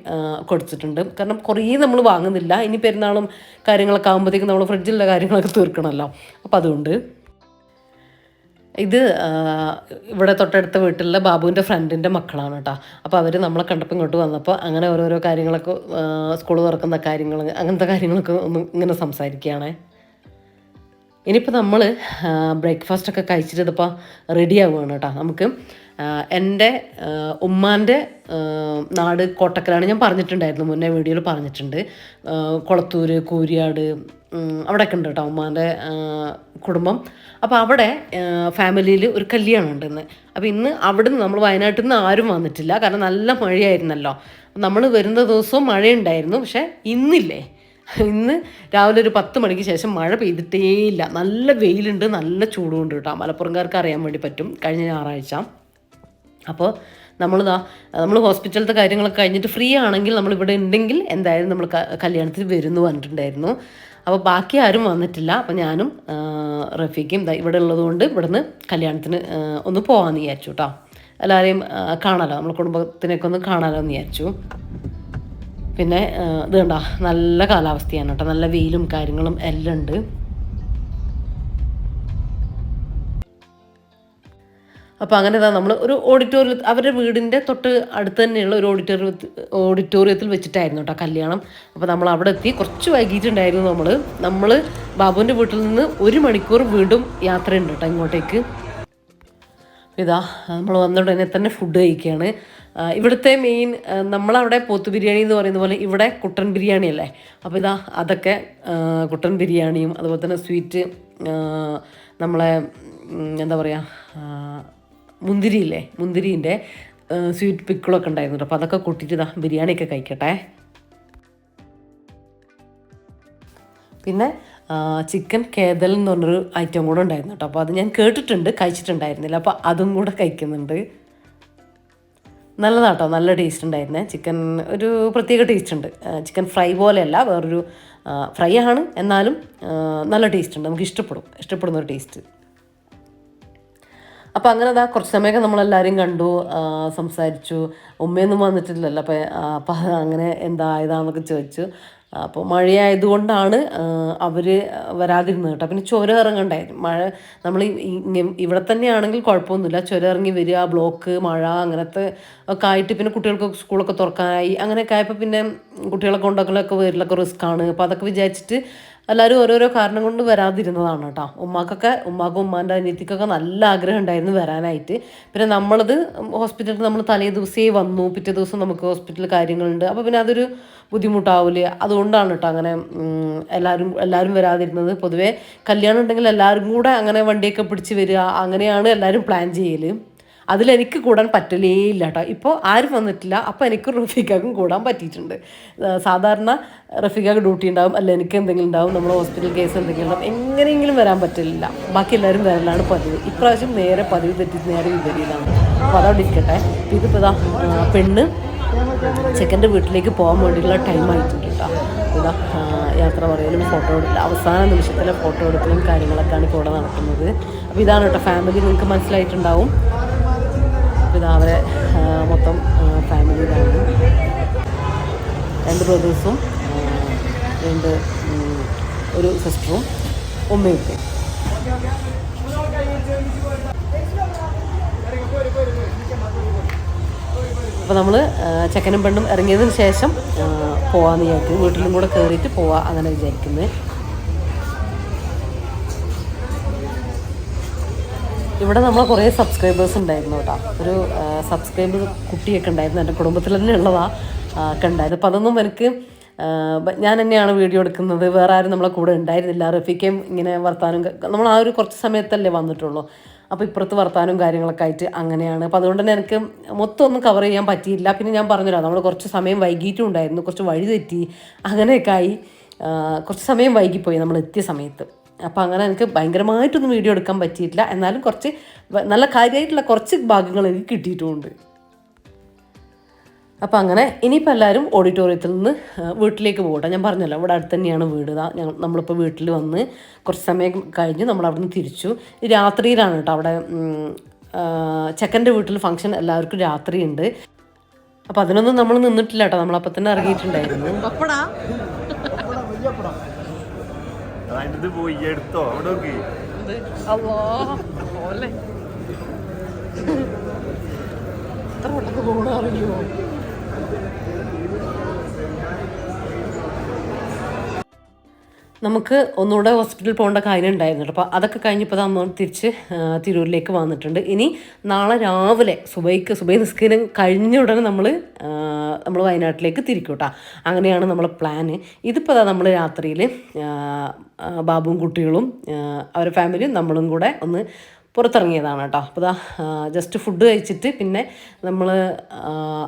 കൊടുത്തിട്ടുണ്ട്. കാരണം കുറേ നമ്മൾ വാങ്ങുന്നില്ല. ഇനി പെരുന്നാളും കാര്യങ്ങളൊക്കെ ആകുമ്പോഴത്തേക്കും നമ്മൾ ഫ്രിഡ്ജിലുള്ള കാര്യങ്ങളൊക്കെ തീർക്കണമല്ലോ. അപ്പോൾ അതുകൊണ്ട് ഇത് ഇവിടെ തൊട്ടടുത്ത വീട്ടിലുള്ള ബാബുവിന്റെ ഫ്രണ്ടിന്റെ മക്കളാണ് കേട്ടോ അപ്പോൾ അവർ നമ്മളെ കണ്ടപ്പോൾ ഇങ്ങോട്ട് വന്നപ്പോൾ അങ്ങനെ ഓരോരോ കാര്യങ്ങളൊക്കെ സ്കൂൾ തുറക്കുന്ന കാര്യങ്ങൾ അങ്ങനത്തെ കാര്യങ്ങളൊക്കെ ഒന്ന് ഇങ്ങനെ സംസാരിക്കുകയാണേ. ഇനിയിപ്പോൾ നമ്മൾ ബ്രേക്ക്ഫാസ്റ്റ് ഒക്കെ കഴിച്ചിട്ട് ഇതിപ്പോൾ റെഡി ആവുകയാണ് കേട്ടോ നമുക്ക് എന്റെ ഉമ്മാന്റെ നാട് കോട്ടക്കലാണ്. ഞാൻ പറഞ്ഞിട്ടുണ്ടായിരുന്നു മുന്നേ വീഡിയോയിൽ പറഞ്ഞിട്ടുണ്ട്. കൊളത്തൂർ കൂരിയാട് അവിടെയൊക്കെ ഉണ്ട് കേട്ടോ ഉമ്മാന്റെ കുടുംബം. അപ്പോൾ അവിടെ ഫാമിലിയിൽ ഒരു കല്യാണം ഉണ്ടെന്ന്. അപ്പോൾ ഇന്ന് അവിടെ നിന്ന് നമ്മൾ വയനാട്ടിൽ നിന്ന് ആരും വന്നിട്ടില്ല. കാരണം നല്ല മഴയായിരുന്നല്ലോ. നമ്മൾ വരുന്ന ദിവസവും മഴയുണ്ടായിരുന്നു. പക്ഷേ ഇന്നില്ലേ? ഇന്ന് രാവിലെ ഒരു പത്ത് മണിക്ക് ശേഷം മഴ പെയ്തിട്ടേയില്ല നല്ല വെയിലുണ്ട് നല്ല ചൂടുമുണ്ട് കേട്ടോ മലപ്പുറംകാർക്ക് അറിയാൻ വേണ്ടി പറ്റും. കഴിഞ്ഞ ഞായറാഴ്ച. അപ്പോൾ നമ്മളിതാ നമ്മൾ ഹോസ്പിറ്റലത്തെ കാര്യങ്ങളൊക്കെ കഴിഞ്ഞിട്ട് ഫ്രീ ആണെങ്കിൽ നമ്മൾ ഇവിടെ ഉണ്ടെങ്കിൽ എന്തായാലും നമ്മൾ കല്യാണത്തിന് വരുന്നു പറഞ്ഞിട്ടുണ്ടായിരുന്നു. അപ്പോൾ ബാക്കി ആരും വന്നിട്ടില്ല. അപ്പോൾ ഞാനും റഫീഖും ഇവിടെ ഉള്ളതുകൊണ്ട് ഇവിടുന്ന് കല്യാണത്തിന് ഒന്ന് പോകാമെന്ന് വിചാരിച്ചു കേട്ടോ എല്ലാവരെയും കാണാലോ? നമ്മൾ കുടുംബത്തിനൊക്കെ ഒന്ന് കാണാലോ എന്ന് വിചാരിച്ചു. പിന്നെ ഇത് കണ്ടോ? നല്ല കാലാവസ്ഥയാണ് കേട്ടോ നല്ല വെയിലും കാര്യങ്ങളും എല്ലാം ഉണ്ട്. അപ്പോൾ അങ്ങനെ ഇതാ നമ്മൾ ഒരു ഓഡിറ്റോറിയത്തിൽ അവരുടെ വീടിന്റെ തൊട്ട് അടുത്ത് തന്നെയുള്ള ഒരു ഓഡിറ്റോറിയ ഓഡിറ്റോറിയത്തിൽ വെച്ചിട്ടായിരുന്നു കേട്ടോ കല്യാണം. അപ്പോൾ നമ്മൾ അവിടെ എത്തി. കുറച്ച് വൈകിട്ടുണ്ടായിരുന്നു നമ്മൾ നമ്മൾ ബാബുവിന്റെ വീട്ടിൽ നിന്ന് ഒരു മണിക്കൂർ വീണ്ടും യാത്ര ഉണ്ട് കേട്ടോ ഇങ്ങോട്ടേക്ക്. ഇതാ നമ്മൾ വന്ന ഉടനെ തന്നെ ഫുഡ് കഴിക്കുകയാണ് ഇവിടുത്തെ മെയിൻ നമ്മളവിടെ പോത്ത് ബിരിയാണി എന്ന് പറയുന്ന പോലെ ഇവിടെ കുട്ടൻ ബിരിയാണി അല്ലേ? അപ്പോൾ ഇതാ അതൊക്കെ കുട്ടൻ ബിരിയാണിയും അതുപോലെ തന്നെ സ്വീറ്റ് നമ്മളെ എന്താ പറയുക മുന്തിരിയില്ലേ? മുന്തിരിന്റെ സ്വീറ്റ് പിക്കിളൊക്കെ ഉണ്ടായിരുന്നു അപ്പോൾ അതൊക്കെ കൂട്ടിയിട്ട് ഇതാ ബിരിയാണിയൊക്കെ കഴിക്കട്ടെ. പിന്നെ ചിക്കൻ കേതൽ എന്ന് പറഞ്ഞൊരു ഐറ്റം കൂടെ ഉണ്ടായിരുന്നു കേട്ടോ. അപ്പോൾ അത് ഞാൻ കേട്ടിട്ടുണ്ട് കഴിച്ചിട്ടുണ്ടായിരുന്നില്ല. അപ്പോൾ അതും കൂടെ കഴിക്കുന്നുണ്ട്. നല്ലതാട്ടോ നല്ല ടേസ്റ്റ് ഉണ്ടായിരുന്നേ. ചിക്കൻ ഒരു പ്രത്യേക ടേസ്റ്റ് ഉണ്ട്. ചിക്കൻ ഫ്രൈ പോലെയല്ല വേറൊരു ഫ്രൈ ആണ്. എന്നാലും നല്ല ടേസ്റ്റ് ഉണ്ട്. നമുക്ക് ഇഷ്ടപ്പെടും. ഇഷ്ടപ്പെടുന്ന ഒരു ടേസ്റ്റ് അപ്പോൾ അങ്ങനെ അതാ കുറച്ച് സമയമൊക്കെ നമ്മളെല്ലാവരും കണ്ടു സംസാരിച്ചു. ഉമ്മയൊന്നും വന്നിട്ടില്ലല്ലോ അപ്പോൾ അപ്പം അങ്ങനെ എന്താ ഇതാന്നൊക്കെ ചോദിച്ചു. അപ്പോൾ മഴയായതുകൊണ്ടാണ് അവർ വരാതിരുന്നത് കേട്ടോ. പിന്നെ ചുരം ഇറങ്ങണ്ടായിരുന്നു മഴ നമ്മൾ ഇവിടെ തന്നെയാണെങ്കിൽ കുഴപ്പമൊന്നുമില്ല. ചുരം ഇറങ്ങി വരിക ബ്ലോക്ക് മഴ അങ്ങനത്തെ ഒക്കെ ആയിട്ട് പിന്നെ കുട്ടികൾക്ക് സ്കൂളൊക്കെ തുറക്കാനായി അങ്ങനെയൊക്കെ ആയപ്പോൾ പിന്നെ കുട്ടികളെ കൊണ്ടൊക്കെ വരലൊക്കെ റിസ്ക്കാണ്. അപ്പോൾ അതൊക്കെ വിചാരിച്ചിട്ട് എല്ലാവരും ഓരോരോ കാരണം കൊണ്ട് വരാതിരുന്നതാണ് കേട്ടോ. ഉമ്മാക്കൊക്കെ ഉമ്മാക്കും ഉമ്മാന്റെ അനിയത്തിക്കൊക്കെ നല്ല ആഗ്രഹം ഉണ്ടായിരുന്നു വരാനായിട്ട്. പിന്നെ നമ്മളത് ഹോസ്പിറ്റലിൽ നമ്മൾ തലേ ദിവസമേ വന്നു. പിറ്റേ ദിവസം നമുക്ക് ഹോസ്പിറ്റലിൽ കാര്യങ്ങളുണ്ട്. അപ്പോൾ പിന്നെ അതൊരു ബുദ്ധിമുട്ടാവില്ല അതുകൊണ്ടാണ് കേട്ടോ അങ്ങനെ എല്ലാവരും എല്ലാവരും വരാതിരുന്നത്. പൊതുവേ കല്യാണം ഉണ്ടെങ്കിൽ എല്ലാവരും കൂടെ അങ്ങനെ വണ്ടിയൊക്കെ പിടിച്ച് വരിക അങ്ങനെയാണ് എല്ലാവരും പ്ലാൻ ചെയ്യൽ അതിലെനിക്ക് കൂടാൻ പറ്റലേ ഇല്ല കേട്ടോ ഇപ്പോൾ ആരും വന്നിട്ടില്ല. അപ്പോൾ എനിക്ക് റഫീഖാക്കും കൂടാൻ പറ്റിയിട്ടുണ്ട്. സാധാരണ റഫീഖാക്ക് ഡ്യൂട്ടി ഉണ്ടാവും. അല്ല എനിക്ക് എന്തെങ്കിലും ഉണ്ടാവും. നമ്മൾ ഹോസ്പിറ്റൽ കേസ് എന്തെങ്കിലും ഉണ്ടാവും. എങ്ങനെയെങ്കിലും വരാൻ പറ്റില്ല. ബാക്കി എല്ലാവരും വരലാണ് പതിവ്. ഇപ്രാവശ്യം നേരെ പതിവ് തെറ്റി നേരെ വിപരീതമാണ് അപ്പോൾ അതവിടെ ഇരിക്കട്ടെ. ഇതിപ്പോൾ ഇതാ പെണ്ണ് ചെക്കന്റെ വീട്ടിലേക്ക് പോകാൻ വേണ്ടിയിട്ടുള്ള ടൈം ആയിട്ടുണ്ട് കേട്ടോ ഇതാ യാത്ര പറയലും ഫോട്ടോ എടുക്കലും അവസാന നിമിഷത്തിലെ ഫോട്ടോ എടുക്കലും കാര്യങ്ങളൊക്കെയാണ് ഇപ്പോൾ ഇവിടെ നടക്കുന്നത്. അപ്പോൾ ഇതാണ് കേട്ടോ ഫാമിലി നിങ്ങൾക്ക് മനസ്സിലായിട്ടുണ്ടാവും. അപ്പോൾ മൊത്തം ഫാമിലിയിലാണ്. രണ്ട് ബ്രദേഴ്സും രണ്ട് ഒരു സിസ്റ്ററും ഉമ്മയും ഉപ്പയും. അപ്പോൾ നമ്മൾ ചെക്കനും പെണ്ണും ഇറങ്ങിയതിന് ശേഷം പോകാമെന്ന് വിചാരിക്കുന്നു. വിചാരിക്കും വീട്ടിലും കൂടെ കയറിയിട്ട് പോവാം അങ്ങനെ വിചാരിക്കുന്നത്. ഇവിടെ നമ്മൾ കുറേ സബ്സ്ക്രൈബേഴ്സ് ഉണ്ടായിരുന്നു കേട്ടോ. ഒരു സബ്സ്ക്രൈബർ കുട്ടിയൊക്കെ ഉണ്ടായിരുന്നു. എന്റെ കുടുംബത്തിൽ തന്നെ ഉള്ളതാ ഒക്കെ ഉണ്ടായത് അപ്പോൾ അതൊന്നും എനിക്ക് ഞാൻ തന്നെയാണ് വീഡിയോ എടുക്കുന്നത്. വേറെ ആരും നമ്മളെ കൂടെ ഉണ്ടായിരുന്നില്ല. റഫീക്കയും ഇങ്ങനെ വർത്താനം നമ്മൾ ആ ഒരു കുറച്ച് സമയത്തല്ലേ വന്നിട്ടുള്ളൂ. അപ്പോൾ ഇപ്പുറത്ത് വർത്താനവും കാര്യങ്ങളൊക്കെ ആയിട്ട് അങ്ങനെയാണ്. അപ്പോൾ അതുകൊണ്ട് തന്നെ എനിക്ക് മൊത്തം ഒന്നും കവർ ചെയ്യാൻ പറ്റിയില്ല. പിന്നെ ഞാൻ പറഞ്ഞില്ല നമ്മൾ കുറച്ച് സമയം വൈകിട്ടും ഉണ്ടായിരുന്നു. കുറച്ച് വഴി തെറ്റി. അങ്ങനെയൊക്കെ ആയി കുറച്ച് സമയം വൈകിപ്പോയി നമ്മൾ എത്തിയ സമയത്ത്. അപ്പോൾ അങ്ങനെ എനിക്ക് ഭയങ്കരമായിട്ടൊന്നും വീഡിയോ എടുക്കാൻ പറ്റിയിട്ടില്ല. എന്നാലും കുറച്ച് നല്ല കാര്യമായിട്ടുള്ള കുറച്ച് ഭാഗങ്ങൾ എനിക്ക് കിട്ടിയിട്ടുമുണ്ട് അപ്പോൾ അങ്ങനെ ഇനിയിപ്പോൾ എല്ലാവരും ഓഡിറ്റോറിയത്തിൽ നിന്ന് വീട്ടിലേക്ക് പോകട്ടെ. ഞാൻ പറഞ്ഞല്ലോ ഇവിടെ അടുത്ത് തന്നെയാണ് വീട്. ഞങ്ങൾ നമ്മളിപ്പോൾ വീട്ടിൽ വന്ന് കുറച്ച് സമയം കഴിഞ്ഞ് നമ്മൾ അവിടെ നിന്ന് തിരിച്ചു രാത്രിയിലാണ് കേട്ടോ അവിടെ ചെക്കന്റെ വീട്ടിൽ ഫംഗ്ഷൻ എല്ലാവർക്കും രാത്രിയുണ്ട്. അപ്പോൾ അതിനൊന്നും നമ്മൾ നിന്നിട്ടില്ല കേട്ടോ. നമ്മളപ്പോൾ തന്നെ ഇറങ്ങിയിട്ടുണ്ടായിരുന്നു. അതിന്റെ പോയി എടുത്തോ? അവിടെ നോക്കി. നമുക്ക് ഒന്നുകൂടെ ഹോസ്പിറ്റലിൽ പോകേണ്ട കാര്യം ഉണ്ടായിരുന്നു അപ്പോൾ അതൊക്കെ കഴിഞ്ഞപ്പോൾ അമ്മ തിരിച്ച് തിരൂരിലേക്ക് വന്നിട്ടുണ്ട്. ഇനി നാളെ രാവിലെ സുബൈക്ക് സുബൈ നിസ്കാരം കഴിഞ്ഞ ഉടനെ നമ്മൾ നമ്മൾ വയനാട്ടിലേക്ക് തിരിക്കും കേട്ടോ. അങ്ങനെയാണ് നമ്മളെ പ്ലാന് ഇതിപ്പോൾ നമ്മൾ രാത്രിയിൽ ബാബുവും കുട്ടികളും അവരെ ഫാമിലിയും നമ്മളും കൂടെ ഒന്ന് പുറത്തിറങ്ങിയതാണ് കേട്ടോ. അപ്പോൾ ഇതാ ജസ്റ്റ് ഫുഡ് കഴിച്ചിട്ട് പിന്നെ നമ്മൾ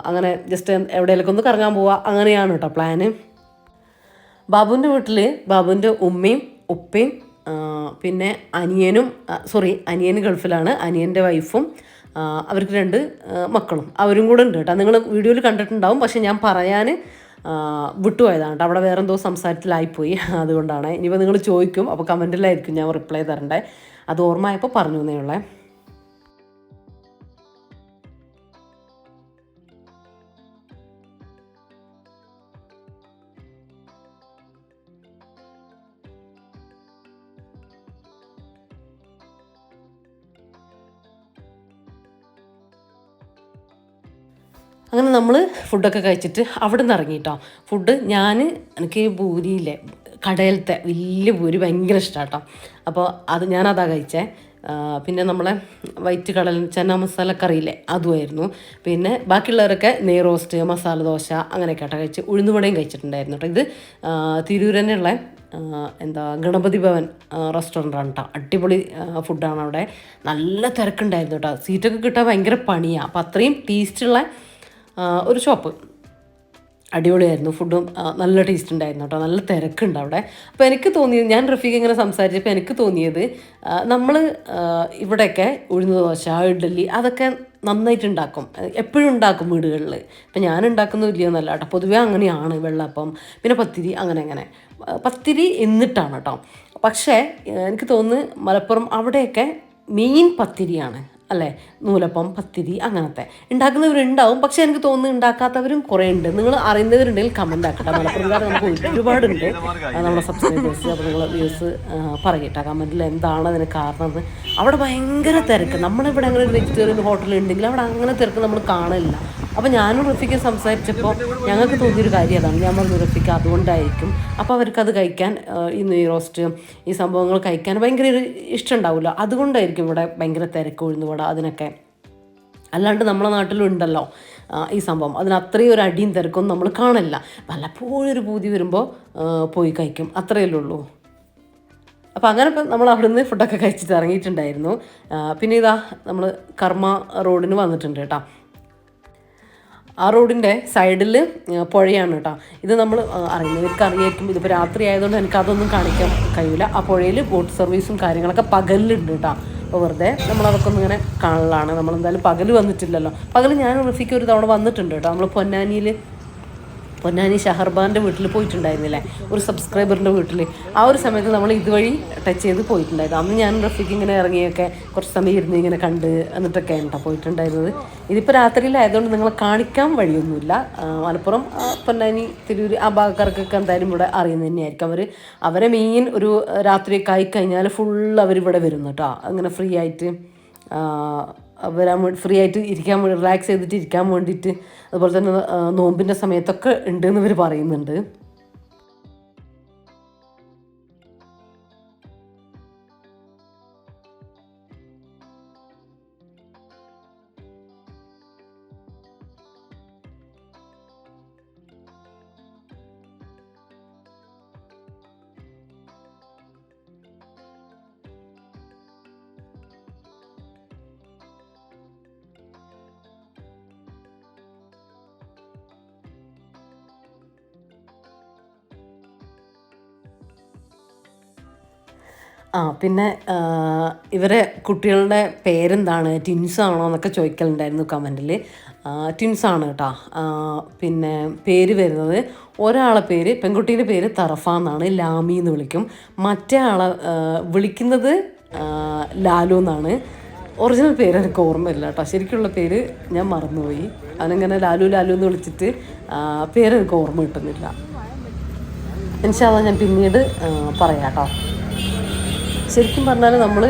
അങ്ങനെ ജസ്റ്റ് എവിടെയെങ്കിലും ഒന്ന് കറങ്ങാൻ പോവുക അങ്ങനെയാണ് കേട്ടോ പ്ലാന് ബാബുവിന്റെ വീട്ടിൽ ബാബുവിന്റെ ഉമ്മയും ഉപ്പയും പിന്നെ അനിയനും സോറി അനിയൻ ഗൾഫിലാണ് അനിയന്റെ വൈഫും അവർക്ക് രണ്ട് മക്കളും. അവരും കൂടെ ഉണ്ട് കേട്ടോ. നിങ്ങൾ വീഡിയോയിൽ കണ്ടിട്ടുണ്ടാവും പക്ഷേ ഞാൻ പറയാൻ വിട്ടുപോയതാണ് കേട്ടോ. അവിടെ വേറെ എന്തോ സംസാരത്തിലായിപ്പോയി. അതുകൊണ്ടാണ്. ഇനിയിപ്പോൾ നിങ്ങൾ ചോദിക്കും അപ്പോൾ കമന്റിലായിരിക്കും ഞാൻ റിപ്ലൈ തരണ്ടേ. അത് ഓർമ്മയായപ്പോൾ പറഞ്ഞു എന്നേ ഉള്ളേ. അങ്ങനെ നമ്മൾ ഫുഡൊക്കെ കഴിച്ചിട്ട് അവിടെ നിന്ന് ഇറങ്ങിട്ടോ. ഫുഡ് ഞാൻ എനിക്ക് ഈ പൂരിയില്ലേ കടയിലത്തെ വലിയ പൂരി ഭയങ്കര ഇഷ്ടമാട്ടോ അപ്പോൾ അത് ഞാനതാ കഴിച്ചേ. പിന്നെ നമ്മളെ വൈറ്റ് കടൽ ചെന്ന മസാല കറിയില്ലേ അതുമായിരുന്നു പിന്നെ ബാക്കിയുള്ളവരൊക്കെ നെയ് റോസ്റ്റ് മസാല ദോശ അങ്ങനെയൊക്കെ ആട്ടോ കഴിച്ച് ഉഴുന്നുവടയും കഴിച്ചിട്ടുണ്ടായിരുന്നു കേട്ടോ ഇത് ആ, തിരൂരനുള്ള എന്താ ഗണപതി ഭവൻ റെസ്റ്റോറന്റാണ് കേട്ടോ അടിപൊളി ഫുഡാണ് അവിടെ. നല്ല തിരക്കുണ്ടായിരുന്നു കേട്ടോ സീറ്റൊക്കെ കിട്ടാൻ ഭയങ്കര പണിയാണ് അപ്പോൾ അത്രയും ടേസ്റ്റുള്ള ഒരു ഷോപ്പ്. അടിപൊളിയായിരുന്നു. ഫുഡും നല്ല ടേസ്റ്റ് ഉണ്ടായിരുന്നു കേട്ടോ. നല്ല തിരക്കുണ്ട് അവിടെ. അപ്പോൾ എനിക്ക് തോന്നിയത് ഞാൻ റഫീഖ് ഇങ്ങനെ സംസാരിച്ചപ്പോൾ എനിക്ക് തോന്നിയത് നമ്മൾ ഇവിടെയൊക്കെ ഉഴുന്ന ദോശ ഇഡ്ഡലി അതൊക്കെ നന്നായിട്ട് ഉണ്ടാക്കും. എപ്പോഴും ഉണ്ടാക്കും വീടുകളിൽ ഇപ്പം ഞാൻ ഉണ്ടാക്കുന്ന വലിയൊന്നല്ല കേട്ടോ. പൊതുവേ അങ്ങനെയാണ്. വെള്ളപ്പം പിന്നെ പത്തിരി അങ്ങനെ അങ്ങനെ. പത്തിരി എന്നിട്ടാണ് കേട്ടോ. പക്ഷേ എനിക്ക് തോന്നുന്നു മലപ്പുറം അവിടെയൊക്കെ മെയിൻ പത്തിരിയാണ്. അല്ലേ? നൂലപ്പം പത്തിരി അങ്ങനത്തെ. ഉണ്ടാക്കുന്നവരുണ്ടാവും പക്ഷെ എനിക്ക് തോന്നുന്നു ഉണ്ടാക്കാത്തവരും കുറേ ഉണ്ട് നിങ്ങൾ അറിയുന്നവരുണ്ടെങ്കിൽ കമന്റ് ആക്കട്ടെ. മലപ്പുറംകാർ നമുക്ക് ഒരുപാടുണ്ട്. ആ, നമ്മളെ സബ്സ്ക്രൈബേഴ്സ് അപ്പോൾ നിങ്ങൾ വ്യൂസ് പറയട്ടെ. കമന്റിൽ എന്താണ് അതിന് കാരണം? എന്ന് അവിടെ ഭയങ്കര തിരക്ക്. നമ്മളിവിടെ അങ്ങനെ ഒരു വെജിറ്റേറിയൻ ഹോട്ടൽ ഉണ്ടെങ്കിൽ അവിടെ അങ്ങനെ തിരക്ക് നമ്മൾ കാണില്ല. അപ്പോൾ ഞാനും റഫിക്ക് സംസാരിച്ചപ്പോൾ ഞങ്ങൾക്ക് തോന്നിയൊരു കാര്യം അതാണ് ഞാൻ പറഞ്ഞു റഫിക്ക് അതുകൊണ്ടായിരിക്കും. അപ്പോൾ അവർക്ക് അത് കഴിക്കാൻ ഈ റോസ്റ്റ് ഈ സംഭവങ്ങൾ കഴിക്കാൻ ഭയങ്കര ഒരു ഇഷ്ടം ഉണ്ടാവില്ല അതുകൊണ്ടായിരിക്കും ഇവിടെ ഭയങ്കര തിരക്ക് ഉഴുന്നുവട അതിനൊക്കെ. അല്ലാണ്ട് നമ്മളെ നാട്ടിലുണ്ടല്ലോ ഈ സംഭവം. അതിന് അത്രയും ഒരു അടിയും തിരക്കൊന്നും നമ്മൾ കാണില്ല. വല്ലപ്പോഴും ഒരു പൂതി വരുമ്പോൾ പോയി കഴിക്കും. അത്രയല്ലേ ഉള്ളൂ. അപ്പോൾ അങ്ങനെ ഇപ്പം നമ്മൾ അവിടെ നിന്ന് ഫുഡൊക്കെ കഴിച്ചിട്ട് ഇറങ്ങിയിട്ടുണ്ടായിരുന്നു. പിന്നെ ഇതാ നമ്മൾ കർമ്മ റോഡിന് വന്നിട്ടുണ്ട് കേട്ടോ. ആ റോഡിന്റെ സൈഡിൽ പുഴയാണ് കേട്ടോ. ഇത് നമ്മൾ അറിയുന്നവർക്ക് അറിയായിരിക്കും ഇതിപ്പോൾ രാത്രി ആയതുകൊണ്ട് എനിക്ക് അതൊന്നും കാണിക്കാൻ കഴിയില്ല. ആ പുഴയിൽ ബോട്ട് സർവീസും കാര്യങ്ങളൊക്കെ പകലിലുണ്ട് കേട്ടോ. അപ്പോൾ വെറുതെ നമ്മളതൊക്കെ ഒന്ന് ഇങ്ങനെ കാണലാണ്. നമ്മളെന്തായാലും പകൽ വന്നിട്ടില്ലല്ലോ. പകൽ ഞാൻ റഫിക്ക് ഒരു തവണ വന്നിട്ടുണ്ട് കേട്ടോ. നമ്മൾ പൊന്നാനിയിൽ പൊന്നാനി ഷഹർബാന്റെ വീട്ടിൽ പോയിട്ടുണ്ടായിരുന്നില്ലേ? ഒരു സബ്സ്ക്രൈബറിന്റെ വീട്ടിൽ. ആ ഒരു സമയത്ത് നമ്മൾ ഇതുവഴി ടച്ച് ചെയ്ത് പോയിട്ടുണ്ടായിരുന്നു. അന്ന് ഞാൻ റഫിക്ക് ഇങ്ങനെ ഇറങ്ങിയൊക്കെ കുറച്ച് സമയം ഇരുന്ന് ഇങ്ങനെ കണ്ട് എന്നിട്ടൊക്കെ കേട്ടോ പോയിട്ടുണ്ടായിരുന്നത്. ഇതിപ്പോൾ രാത്രിയിലായതുകൊണ്ട് നിങ്ങളെ കാണിക്കാൻ വഴിയൊന്നുമില്ല. മലപ്പുറം പൊന്നാനി തിരൂർ ആ ഭാഗക്കാർക്കൊക്കെ എന്തായാലും ഇവിടെ അറിയുന്നത് തന്നെയായിരിക്കും. അവർ അവരെ മെയിൻ ഒരു രാത്രിയൊക്കെ ആയിക്കഴിഞ്ഞാൽ ഫുൾ അവരിവിടെ വരുന്നു കേട്ടോ. അങ്ങനെ ഫ്രീ ആയിട്ട് വരാൻ വേണ്ടി ഫ്രീ ആയിട്ട് ഇരിക്കാൻ വേണ്ടി റിലാക്സ് ചെയ്തിട്ട് ഇരിക്കാൻ വേണ്ടിയിട്ട് അതുപോലെ തന്നെ നോമ്പിന്റെ സമയത്തൊക്കെ ഉണ്ടെന്ന് ഇവർ പറയുന്നുണ്ട്. പിന്നെ ഇവരെ കുട്ടികളുടെ പേരെന്താണ്? ട്വിൻസ് ആണോ എന്നൊക്കെ ചോദിക്കലുണ്ടായിരുന്നു കമന്റിൽ ട്വിൻസ് ആണ് കേട്ടോ. പിന്നെ പേര് വരുന്നത് ഒരാളെ പേര് പെൺകുട്ടീന്റെ പേര് തറഫ എന്നാണ് ലാമി എന്ന് വിളിക്കും. മറ്റേ ആളെ വിളിക്കുന്നത് ലാലു എന്നാണ്. ഒറിജിനൽ പേര് എനിക്ക് ഓർമ്മയില്ല കേട്ടോ. ശരിക്കുള്ള പേര് ഞാൻ മറന്നുപോയി. അവനിങ്ങനെ ലാലു ലാലു എന്ന് വിളിച്ചിട്ട് പേരെനിക്ക് ഓർമ്മ കിട്ടുന്നില്ല. ഇൻഷാല്ല ഞാൻ പിന്നീട് പറയാം കേട്ടോ. ശരിക്കും പറഞ്ഞാൽ നമ്മൾ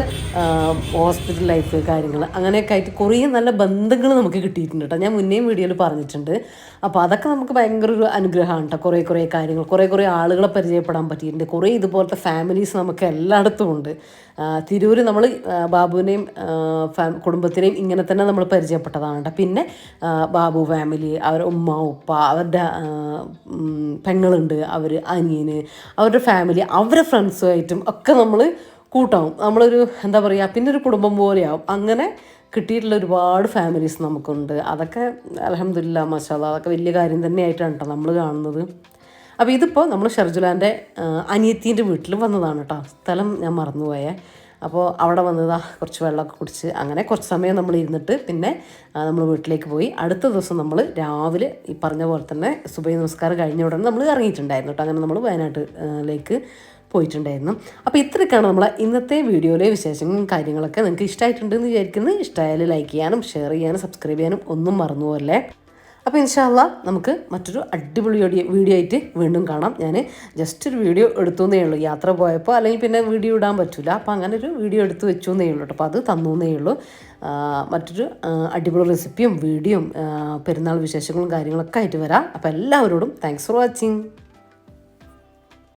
ഹോസ്പിറ്റൽ ലൈഫ് കാര്യങ്ങൾ അങ്ങനെയൊക്കെ ആയിട്ട് കുറേ നല്ല ബന്ധങ്ങൾ നമുക്ക് കിട്ടിയിട്ടുണ്ട് കേട്ടോ. ഞാൻ മുന്നേയും വീഡിയോയിൽ പറഞ്ഞിട്ടുണ്ട്. അപ്പോൾ അതൊക്കെ നമുക്ക് ഭയങ്കര ഒരു അനുഗ്രഹമാണ് കേട്ടോ. കുറേ കുറേ കാര്യങ്ങൾ കുറേ കുറേ ആളുകളെ പരിചയപ്പെടാൻ പറ്റിയിട്ടുണ്ട്. കുറേ ഇതുപോലത്തെ ഫാമിലീസ് നമുക്ക് എല്ലായിടത്തും ഉണ്ട്. തിരൂർ നമ്മൾ ബാബുവിനെയും ഫാ കുടുംബത്തിനെയും ഇങ്ങനെ തന്നെ നമ്മൾ പരിചയപ്പെട്ടതാണ് കേട്ടോ. പിന്നെ ബാബു ഫാമിലി അവരുടെ ഉമ്മ ഉപ്പ അവരുടെ പെങ്ങളുണ്ട് അവർ അനിയന് അവരുടെ ഫാമിലി അവരുടെ ഫ്രണ്ട്സുമായിട്ടും ഒക്കെ നമ്മൾ കൂട്ടാവും. നമ്മളൊരു എന്താ പറയുക പിന്നെ ഒരു കുടുംബം പോലെയാവും. അങ്ങനെ കിട്ടിയിട്ടുള്ള ഒരുപാട് ഫാമിലീസ് നമുക്കുണ്ട്. അതൊക്കെ അലഹമില്ല മസാല അതൊക്കെ വലിയ കാര്യം തന്നെയായിട്ടാണ് കേട്ടോ നമ്മൾ കാണുന്നത്. അപ്പോൾ ഇതിപ്പോൾ നമ്മൾ ഷർജുലാന്റെ അനിയത്തീന്റെ വീട്ടിൽ വന്നതാണ് കേട്ടോ സ്ഥലം ഞാൻ മറന്നുപോയേ. അപ്പോൾ അവിടെ വന്നതാ കുറച്ച് വെള്ളമൊക്കെ കുടിച്ച് അങ്ങനെ കുറച്ച് സമയം നമ്മൾ ഇരുന്നിട്ട് പിന്നെ നമ്മൾ വീട്ടിലേക്ക് പോയി. അടുത്ത ദിവസം നമ്മൾ രാവിലെ ഈ പറഞ്ഞ പോലെ തന്നെ സുബൈ നമസ്കാരം കഴിഞ്ഞ ഉടനെ നമ്മൾ ഇറങ്ങിയിട്ടുണ്ടായിരുന്നു കേട്ടോ അങ്ങനെ നമ്മൾ വയനാട്ടിലേക്ക് പോയിട്ടുണ്ടായിരുന്നു. അപ്പോൾ ഇത്രയൊക്കെയാണ് നമ്മളെ ഇന്നത്തെ വീഡിയോയിലെ വിശേഷങ്ങളും കാര്യങ്ങളൊക്കെ. നിങ്ങൾക്ക് ഇഷ്ടമായിട്ടുണ്ടെന്ന് വിചാരിക്കുന്നു. ഇഷ്ടമായാൽ ലൈക്ക് ചെയ്യാനും ഷെയർ ചെയ്യാനും സബ്സ്ക്രൈബ് ചെയ്യാനും ഒന്നും മറന്നുപോലെ അപ്പോൾ ഇൻഷാല്ല നമുക്ക് മറ്റൊരു അടിപൊളി വീഡിയോ ആയിട്ട് വീണ്ടും കാണാം. ഞാൻ ജസ്റ്റ് ഒരു വീഡിയോ എടുത്തു എന്നേ ഉള്ളൂ. യാത്ര പോയപ്പോൾ അല്ലെങ്കിൽ പിന്നെ വീഡിയോ ഇടാൻ പറ്റില്ല അപ്പോൾ അങ്ങനെ ഒരു വീഡിയോ എടുത്ത് വെച്ചു എന്നേ ഉള്ളൂ അപ്പോൾ അത് തന്നു എന്നേ ഉള്ളൂ. മറ്റൊരു അടിപൊളി റെസിപ്പിയും വീഡിയോയും പെരുന്നാൾ വിശേഷങ്ങളും കാര്യങ്ങളൊക്കെ ആയിട്ട് വരാം. അപ്പോൾ എല്ലാവരോടും താങ്ക്സ് ഫോർ വാച്ചിങ്